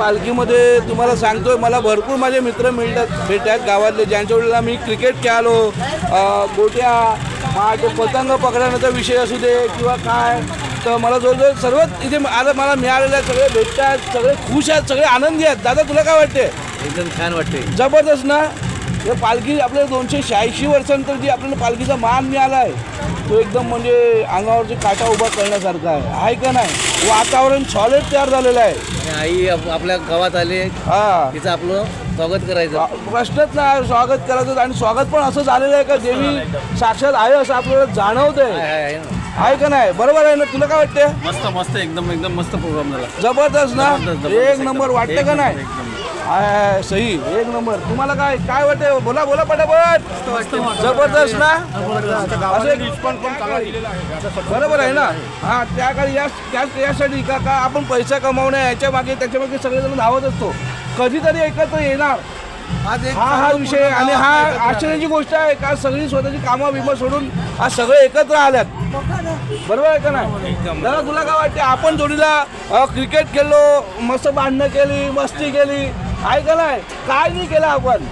पालखीमध्ये तुम्हाला सांगतोय मला भरपूर माझे मित्र मिळतात भेटतात गावातले ज्यांच्या वेळेला मी क्रिकेट खेळालो. गोट्या माझे पतंग पकडण्याचा विषय असू दे किंवा काय तर मला जवळजवळ सर्वच इथे आता मला मिळालेले सगळे भेटतात सगळे खुश आहेत सगळे आनंदी आहेत. दादा तुला काय वाटते एकदम छान वाटते जबरदस्त ना? हे पालखी आपल्याला दोनशे शहाऐंशी वर्षानंतर जी आपल्याला पालखीचा मान मिळाला आहे. तो एकदम म्हणजे अंगावरची काटा उभा करण्यासारखा आहे. आहे का नाही? वातावरण सॉलिड तयार झालेलं आहे. आणि आई आप- आपल्या गावात आले. हा. तिचं आपलं स्वागत करायचं. प्रश्नच नाही. स्वागत करायचं. आणि स्वागत पण असं झालेलं आहे का? देवी साक्षात आहे असं आपल्याला जाणवत आहे, आहे आहे, आहे ना. आहे का नाही? बरोबर आहे ना? तुला काय वाटतं मस्त मस्त. एकदम एकदम मस्त प्रोग्राम झाला. जबरदस्त ना? जबरदस्त, जबरदस्त. एक नंबर. वाटतं का नाही? आहे, सही एक नंबर. तुम्हाला काय काय वाटतं बोला बोला पटापट. जबरदस्त ना? असं एक- बरोबर आहे ना? हा त्या काळी या यासाठी का का आपण पैसा कमावण्या याच्या मागे त्याच्यामागे सगळेजण धावत असतो. कधीतरी एकत्र येणार. हा हा विषय आणि हा आश्चर्याची गोष्ट आहे का सगळी स्वतःची कामं बिमं सोडून आज सगळे एकत्र आल्यात. बरोबर आहे का नाही? दादा तुला काय वाटते आपण जोडीला क्रिकेट खेळलो मस्त भांडणं केली मस्ती केली. आहे का नाही काय नाही केलं आपण.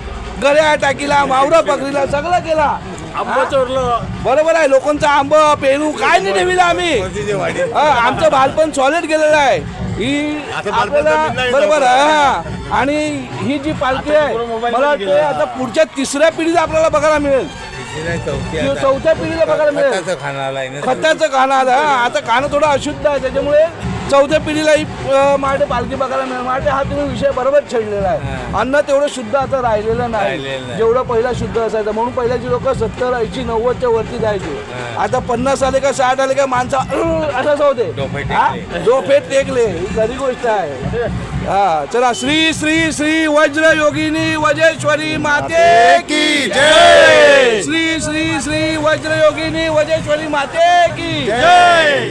गऱ्या टाकीला मावरा पकडीला सगळं केला. आंबा चोरलं. बरोबर आहे लोकांचा आंब पेरू काय नाही ठेविलं आम्ही. हा, आमचं बालपण सॉलिड गेलेलं आहे. ही आपल्याला बरोबर आहे हा. आणि ही जी पालखी आहे मला वाटतं आता पुढच्या तिसऱ्या पिढीला आपल्याला बघायला मिळेल. किंवा चौथ्या पिढीला बघायला मिळेल. खताचं खाणं आता आता खाणं थोडं अशुद्ध आहे त्याच्यामुळे चौथ्या पिढीला ही अं, माटे पालखी बघायला मिळेल. माटे हा तुम्ही विषय बरोबर छेडलेला आहे. अन्न तेवढं शुद्ध आता राहिलेलं नाही. जेवढं पहिला शुद्ध असायचं म्हणून पहिल्याची लोक सत्तर ऐंशी नव्वदच्या वरती जायचे. आता पन्नास आले का साठ आले का माणसं असं असं होते? डोफे टेकले. ही खरी गोष्ट आहे. हा चला श्री श्री श्री वज्र योगिनी वजेश्वरी माते की जय! श्री श्री श्री वज्र योगिनी वजेश्वरी माते की जय!